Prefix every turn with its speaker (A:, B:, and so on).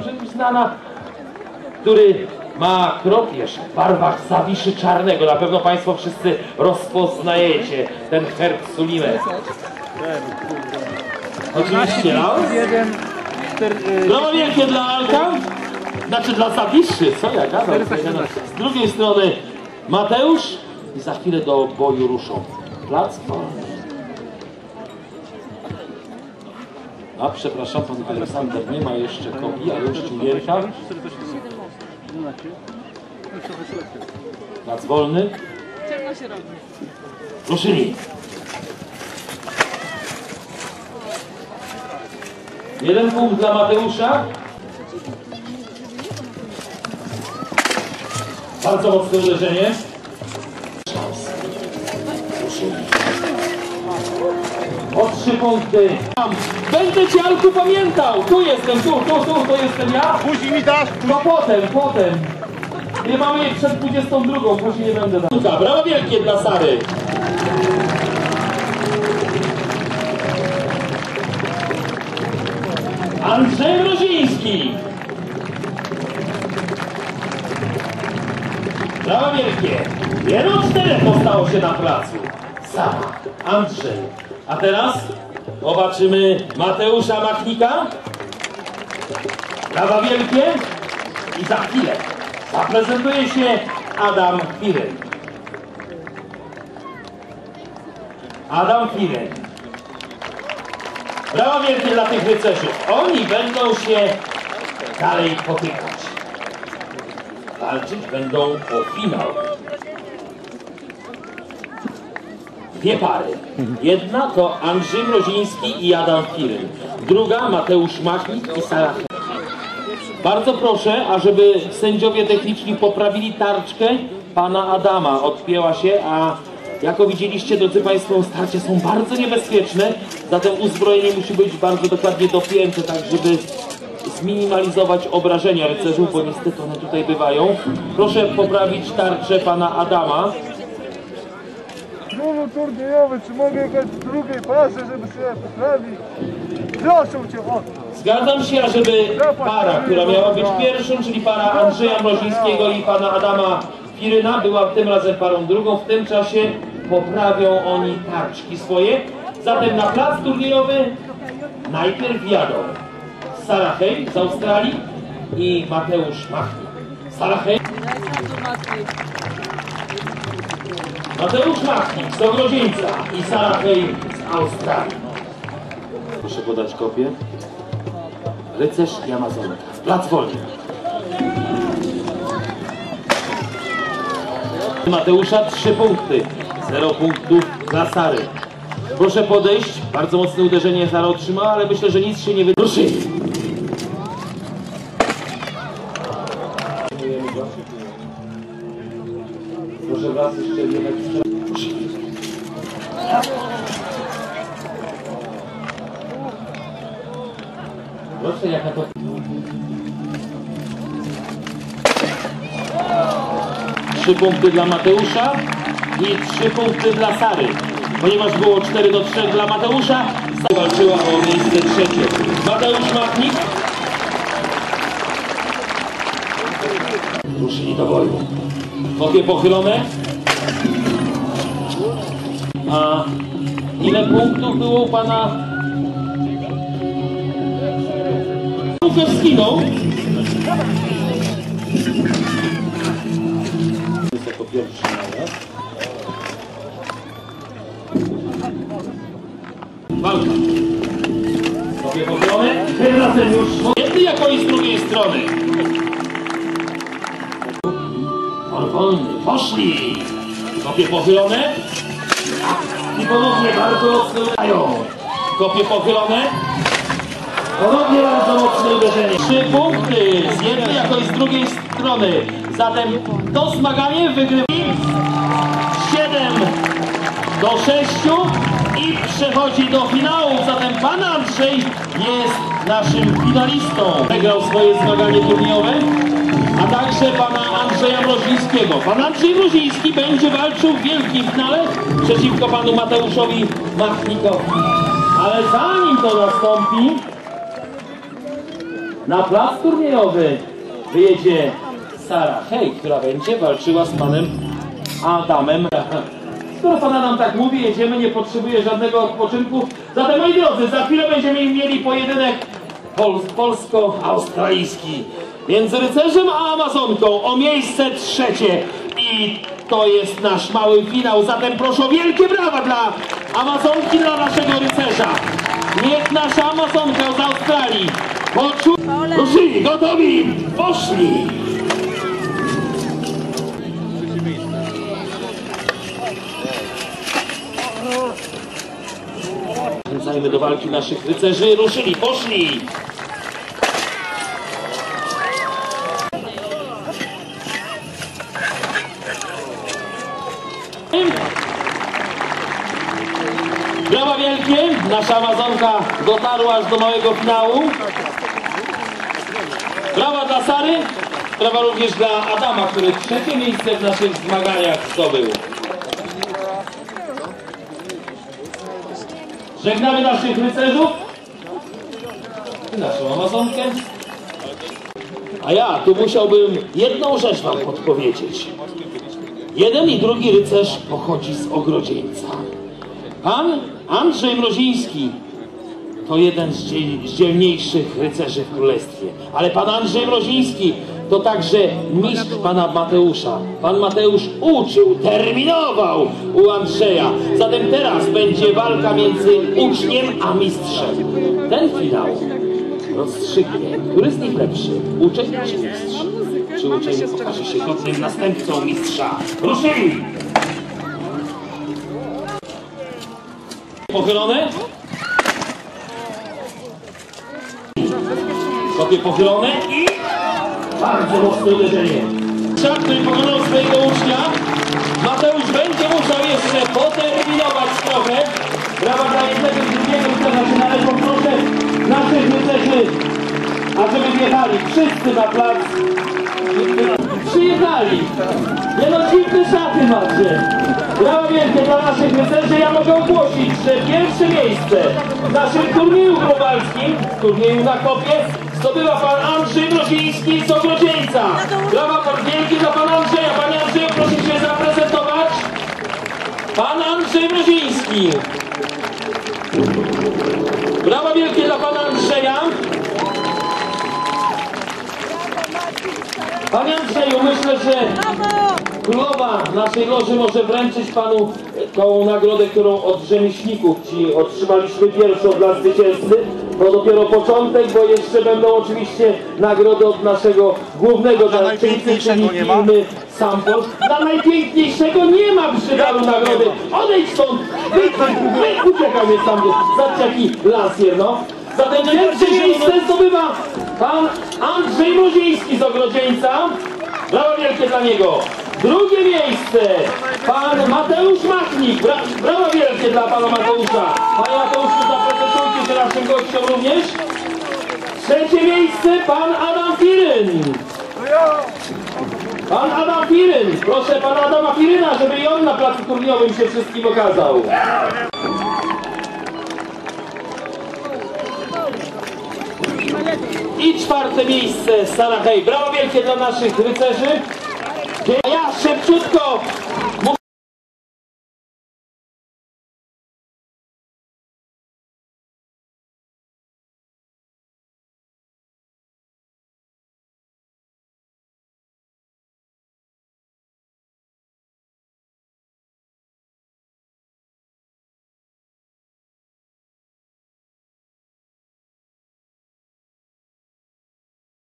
A: Przecież znana, który ma krokierz w barwach zawiszy czarnego. Na pewno Państwo wszyscy rozpoznajecie ten herb Sulimę. Oczywiście, no. Brawo wielkie dla Alka, znaczy dla Zawiszy, co ja gadam. Z drugiej strony Mateusz i za chwilę do boju ruszą. Plac wolny. A przepraszam, pan Aleksander nie ma jeszcze kopii, ale już Julienka.
B: 11. Trochę ślepszy.
A: Plac wolny.
C: Ciemno się robi.
A: Ruszyli. Jeden punkt dla Mateusza. Bardzo mocne uderzenie. O trzy punkty. Będę cię Alku pamiętał. Tu jestem, tu, tu, tu, to jestem ja.
B: Później mi dasz!
A: No potem, potem. Nie mamy jej przed 22, później nie będę dał. Brawo wielkie dla Sary. Andrzej Mroziński. Brawo wielkie. Wielu czterech postało się na placu. Sama, Andrzej. A teraz zobaczymy Mateusza Machnika. Brawa wielkie. I za chwilę zaprezentuje się Adam Firen. Adam Firen. Brawa wielkie dla tych rycerzów. Oni będą się dalej potykać. Walczyć będą o finał. Dwie pary. Jedna to Andrzej Mroziński i Adam Firen. Druga Mateusz Machnik i Sara bardzo proszę, ażeby sędziowie techniczni poprawili tarczkę pana Adama. Odpięła się, a jako widzieliście, drodzy Państwo, starcie są bardzo niebezpieczne, zatem uzbrojenie musi być bardzo dokładnie dopięte, tak żeby zminimalizować obrażenia rycerzów, bo niestety one tutaj bywają. Proszę poprawić tarczę pana Adama.
B: Turniejowy, czy mogę jechać w drugiej parze, żeby sobie poprawić? Proszę cię o to.
A: Zgadzam się, ażeby para, która miała być pierwszą, czyli para Andrzeja Mrozińskiego i pana Adama Firyna, była tym razem parą drugą. W tym czasie poprawią oni tarczki swoje. Zatem na plac turniejowy najpierw jadą Sarah Hay z Australii i Mateusz Machnik. Sarah Mateusz Machnik z Ogrodzieńca i Sarah Hay z Australii. Proszę podać kopię. Rycerz i Amazonka. Plac wolny. Mateusza trzy punkty. Zero punktów dla Sary. Proszę podejść. Bardzo mocne uderzenie Sara otrzymała, ale myślę, że nic się nie wydarzy. Raz jeszcze jechać Proszę jaka to... Trzy punkty dla Mateusza i trzy punkty dla Sary. Ponieważ było 4 do 3 dla Mateusza, Sara walczyła o miejsce trzecie. Mateusz Machnik. Ruszyli do boju. Kopie pochylone. A ile punktów było u pana Łukaszewskiego? Jako pierwszy naraz. Walka. Kopie pochylone. Tym razem już jednej jako i z drugiej strony. Tor wolny. Poszli. Kopie pochylone. I ponownie bardzo mocno. Kopie pochylone. Ponownie bardzo mocne uderzenie. Trzy punkty z jednej jako i z drugiej strony. Zatem to zmaganie wygrywa 7 do 6 i przechodzi do finału. Zatem pan Andrzej jest naszym finalistą. Wygrał swoje zmaganie turniejowe, a także pana Andrzeja Mrozińskiego. Pan Andrzej Mroziński będzie walczył w wielkim finale przeciwko panu Mateuszowi Machnikowi. Ale zanim to nastąpi, Na plac turniejowy wyjedzie Sara Hej, która będzie walczyła z panem Adamem. Skoro pan Adam tak mówi, jedziemy, nie potrzebuje żadnego odpoczynku. Zatem moi drodzy, za chwilę będziemy mieli pojedynek pol polsko-australijski między rycerzem a amazonką o miejsce trzecie. I to jest nasz mały finał. Zatem proszę o wielkie brawa dla amazonki, dla naszego rycerza. Niech nasza amazonka z Australii poczu... Ruszyli, gotowi, poszli! Zachęcajmy do walki naszych rycerzy. Ruszyli, poszli! Brawa wielkie! Nasza Amazonka dotarła aż do małego finału. Brawa dla Sary. Brawa również dla Adama, który trzecie miejsce w naszych zmaganiach zdobył. Żegnamy naszych rycerzów i naszą Amazonkę. A ja tu musiałbym jedną rzecz wam podpowiedzieć. Jeden i drugi rycerz pochodzi z Ogrodzieńca. Pan Andrzej Mroziński to jeden z, dziel, z dzielniejszych rycerzy w królestwie. Ale pan Andrzej Mroziński to także mistrz pana Mateusza. Pan Mateusz uczył, terminował u Andrzeja. Zatem teraz będzie walka między uczniem a mistrzem. Ten finał rozstrzygnie, który z nich lepszy, uczeń czy mistrz. Czy uczeń okaże się godnym następcą mistrza. Ruszyli! Pochylone? Kopie pochylone i bardzo mocne uderzenie. Szat, który pokonał swojego ucznia, Mateusz będzie musiał jeszcze poterminować trochę. Brawa dla jednego i drugiego rycerza się należą. Proszę naszych rycerzy, ażeby wjechali wszyscy na plac. Dziwne szaty macie. Brawa wielkie dla naszych rycerzy. Ja mogę ogłosić, że pierwsze miejsce w naszym turnieju globalskim, turnieju na kopie, zdobywa pan Andrzej Mroziński z Ogrodzieńca. Brawa pan wielkie dla pana Andrzeja. Panie Andrzeju, proszę się zaprezentować. Pan Andrzej Mroziński. Brawa wielkie dla pana Andrzeja. Panie Andrzeju, myślę, że królowa naszej loży może wręczyć panu tą nagrodę, którą od rzemieślników ci otrzymaliśmy pierwszą dla zwycięzcy. To dopiero początek, bo jeszcze będą oczywiście nagrody od naszego głównego darczyńcy, czyli firmy Sampol. Dla najpiękniejszego nie ma przy daru nagrody. Odejdź stąd! Uciekaj mnie tam. Zobacz jaki lasjer, no. Zatem pierwsze miejsce zdobywa pan Andrzej Mroziński z Ogrodzieńca. Brawa wielkie dla niego. Drugie miejsce pan Mateusz Machnik. Bra brawa wielkie dla pana Mateusza. Panie Mateuszu, zaprezentujcie się naszym gościom również. Trzecie miejsce pan Adam Firyn. Pan Adam Firyn. Proszę pana Adama Firyna, żeby i on na placu turniejowym się wszystkim okazał. I czwarte miejsce Sara Hej. Brawo wielkie dla naszych rycerzy. Ja szybciutko